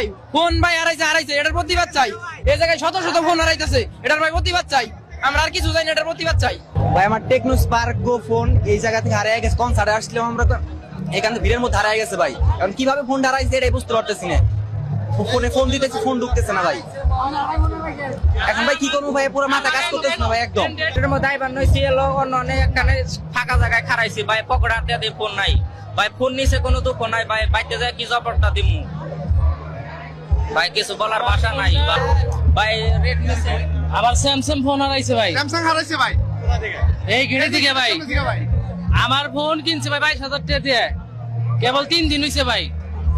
ভাই ফোন ভাই হারাইছে হারাইছে এটার প্রতিবাদ চাই। এই জায়গায় শত শত ফোন হারাইতেছে এটার ভাই প্রতিবাদ চাই। আমরা আর কিছু চাই না এটার প্রতিবাদ চাই। ভাই আমার টেকনো স্পার্ক গো ফোন এই জায়গা থেকে হারিয়ে গেছে কনসার্টে আসছিলাম আমরা তো। এখান থেকে ভিড়ের মধ্যে হারিয়ে গেছে ভাই। কারণ কীভাবে ফোন হারাইছে এটাই বুঝতে পারতেছি না। ফোনে ফোন দিতেছি ফোন ঢুকতেছে না ভাই। এখন ভাই কি করব ভাই? পুরো মাথা কাজ করতেছে না ভাই একদম। এটার মধ্যে আইবার নইছি এলো অন্য অনেক ফাঁকা জায়গায় খারাইছি ভাই পকেট হাতে দিয়ে ফোন নাই। ভাই ফোন নিছে কোনো দুঃখ নাই। ভাই বাইতে যায় কি জবরটা দিমু? ভাই কিছু বলার ভাষা নাই ভাই রেড নিছে আবার স্যামসাং ফোন হারাইছে ভাই। স্যামসাং হারাইছে ভাই। এই ঘিরে থেকে ভাই। ভাই। আমার ফোন কিনছে ভাই বাইশ হাজার টাকা দিয়ে। কেবল তিন দিন হয়েছে ভাই।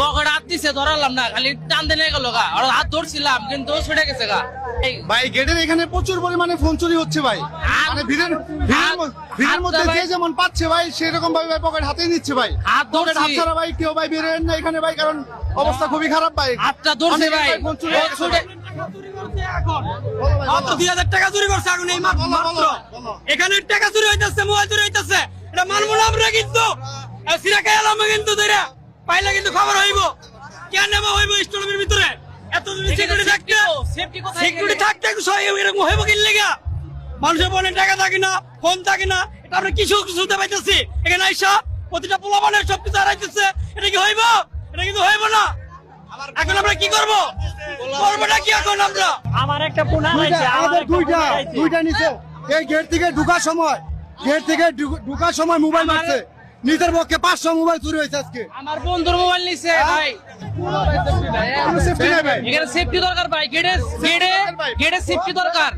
পকেট হাত দিছে ধরালাম না খালি টান দিয়ে গেল গা। আর হাত ধরছিলাম কিন্তু ছুটে গেছে গা। এই ভাই গেটের এখানে প্রচুর পরিমাণে ফোন চুরি হচ্ছে ভাই। মানে ভিড়ের ভিড়ের ম- ভিড়ের মধ্যে যে যেমন পাচ্ছে ভাই সেরকম ভাবে ভাই পকেট হাতে নিচ্ছে ভাই। হাত পকেট হাত ধরছি। ছাড়া ভাই কেউ ভাই বেরোয়েন না এখানে ভাই কারণ অবস্থা খুবই খারাপ ভাই। হাতটা ধরছে অনেকে ভাই। ফোন চুরি ও হয়ে গেছে। ছুটে ভাই। মাত্র দুই হাজার টাকা চুরি করছে এখন এই মাত্র বলো, বলো, বলো। এখানে টাকা চুরি হইতেছে মোবাইল চুরি হইতেছে। এটা মানবো না আমরা কিন্তু সিরা খেয়ালাম কিন্তু ধরে পাইলে কিন্তু খবর হইব। কেন নেব হইব স্টোরের ভিতরে? এত সিকিউরিটি থাকতে সেফটি কোথায় সিকিউরিটি থাকতে একটু সহায় এরকম হইব কি লেগা? মানুষের মনে টাকা থাকে না ফোন থাকে না। এটা আমরা কিছু শুনতে পাইতেছি। এখানে আইসা প্রতিটা পোলাপানের সব কিছু হারাইতেছে। এটা কি হইব? এটা কিন্তু হইব না। এখন আমরা কি করব? করবোটা কি এখন আমরা? আমার একটা হারাইছে আমার আমাদের দুইটা দুইটা নিচে এই গেট থেকে ঢুকার সময় গেট থেকে ঢুকার সময় মোবাইল মারছে। নিজের পক্ষে পাঁচশো মোবাইল চুরি হয়েছে আজকে। আমার বন্ধুর মোবাইল নিছে ভাই। কোনো সেফটি এখানে সেফটি দরকার ভাই গেটে গেটে গেটে সেফটি দরকার।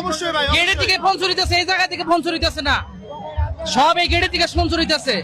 অবশ্যই ভাই থেকে ফোন চুরিতেছে এই জায়গা থেকে ফোন চুরিতেছে না। সব এই গেটের থেকে ফোন চুরিতেছে